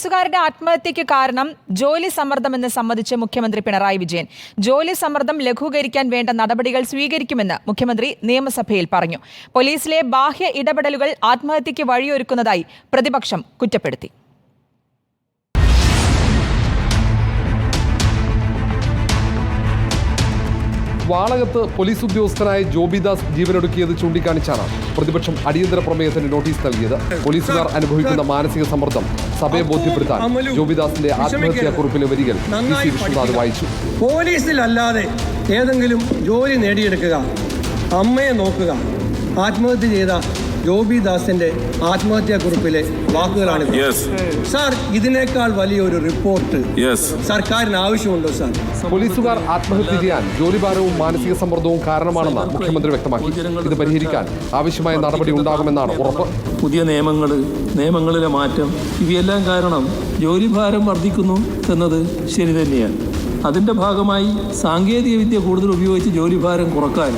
പോലീസുകാരുടെ ആത്മഹത്യയ്ക്ക് കാരണം ജോലി സമ്മർദ്ദമെന്ന് സംബന്ധിച്ച് മുഖ്യമന്ത്രി പിണറായി വിജയൻ. ജോലി സമ്മർദ്ദം ലഘൂകരിക്കാൻ വേണ്ട നടപടികൾ സ്വീകരിക്കുമെന്ന് മുഖ്യമന്ത്രി നിയമസഭയിൽ പറഞ്ഞു. പോലീസിലെ ബാഹ്യ ഇടപെടലുകൾ ആത്മഹത്യയ്ക്ക് വഴിയൊരുക്കുന്നതായി പ്രതിപക്ഷം കുറ്റപ്പെടുത്തി. വാളകത്ത് പോലീസ് ഉദ്യോഗസ്ഥനായ ജോബിദാസ് ജീവനൊടുക്കിയത് ചൂണ്ടിക്കാണിച്ചാണ് പ്രതിപക്ഷം അടിയന്തര പ്രമേയത്തിന് നോട്ടീസ് നൽകിയത്. പോലീസുകാർ അനുഭവിക്കുന്ന മാനസിക സമ്മർദ്ദം സഭയെ ബോധ്യപ്പെടുത്താൻ ജോബിദാസിന്റെ ആത്മഹത്യാ കുറിപ്പിലെ വരികൾ പി സി വിഷ്ണുനാഥ് വായിച്ചു. പോലീസിലല്ലാതെ ഏതെങ്കിലും ജോലി നേടിയെടുക്കുക. അമ്മയെ നോക്കുക. ആത്മഹത്യ ചെയ്ത ജോബി ദാസിന്റെ ആത്മഹത്യാക്കുറിപ്പിലെ വാക്കുകളാണ്. സാർ ഇതിനേക്കാൾ വലിയൊരു റിപ്പോർട്ട്. സർക്കാരിന് ആവശ്യമുണ്ടോ സാർ? പോലീസുകാർ ആത്മഹത്യ ചെയ്യാൻ ജോലിഭാരവും മാനസിക സമ്മർദ്ദവും കാരണമാണെന്ന് മുഖ്യമന്ത്രി വ്യക്തമാക്കി. ഇത് പരിഹരിക്കാൻ ആവശ്യമായ നടപടി ഉണ്ടാകുമെന്നാണ് ഉറപ്പ്. പുതിയ നിയമങ്ങൾ നിയമങ്ങളിലെ മാറ്റം ഇവയെല്ലാം കാരണം ജോലിഭാരം വർദ്ധിക്കുന്നു എന്നത് ശരി തന്നെയാണ്. അതിന്റെ ഭാഗമായി സാങ്കേതികവിദ്യ കൂടുതൽ ഉപയോഗിച്ച് ജോലിഭാരം കുറയ്ക്കാൻ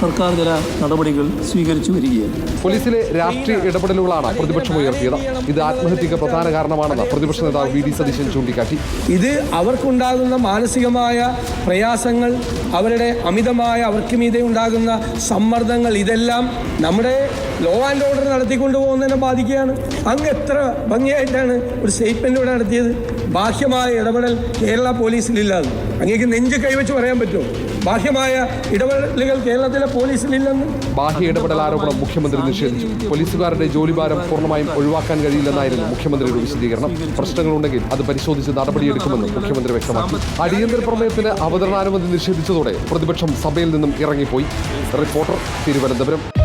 സർക്കാർ ചില നടപടികൾ സ്വീകരിച്ചു വരികയാണ്. പോലീസിലെ രാഷ്ട്രീയ ഇടപെടലുകളാണ് പ്രതിപക്ഷം ഉയർത്തിയത്. ഇത് ആത്മഹത്യക്ക് പ്രധാന കാരണമാണെന്ന് പ്രതിപക്ഷ നേതാവ് വി ഡി സതീശൻ ചൂണ്ടിക്കാട്ടി. ഇത് അവർക്കുണ്ടാകുന്ന മാനസികമായ പ്രയാസങ്ങൾ അവരുടെ അമിതമായ അവർക്ക് മീതെ ഉണ്ടാകുന്ന സമ്മർദ്ദങ്ങൾ ഇതെല്ലാം നമ്മുടെ ലോ ആൻഡ് ഓർഡർ നടത്തിക്കൊണ്ടു പോകുന്നതിനെ ബാധിക്കുകയാണ്. അങ്ങ് എത്ര ഭംഗിയായിട്ടാണ് ഒരു സ്റ്റേറ്റ്മെന്റ് ഇവിടെ നടത്തിയത്? ബാഹ്യമായ ഇടപെടൽ കേരള പോലീസിൽ പോലീസിലില്ലാതെ. അങ്ങേക്ക് നെഞ്ച് കൈവച്ച് പറയാൻ പറ്റുമോ? ബാഹ്യമായ ഇടപെടലുകൾ കേരളത്തിലെ പോലീസിലില്ലെന്ന്? ബാഹ്യ ഇടപെടൽ ആരോപണം മുഖ്യമന്ത്രി നിഷേധിച്ചു. പോലീസുകാരുടെ ജോലിഭാരം പൂർണമായും ഒഴിവാക്കാൻ കഴിയില്ലെന്നായിരുന്നു മുഖ്യമന്ത്രിയുടെ വിശദീകരണം. പ്രശ്നങ്ങളുണ്ടെങ്കിൽ അത് പരിശോധിച്ച് നടപടിയെടുക്കുമെന്ന് മുഖ്യമന്ത്രി വ്യക്തമാക്കി. അടിയന്തര പ്രമേയത്തിന് അവതരണാനുമതി നിഷേധിച്ചതോടെ പ്രതിപക്ഷം സഭയിൽ നിന്നും ഇറങ്ങിപ്പോയി. റിപ്പോർട്ടർ തിരുവനന്തപുരം.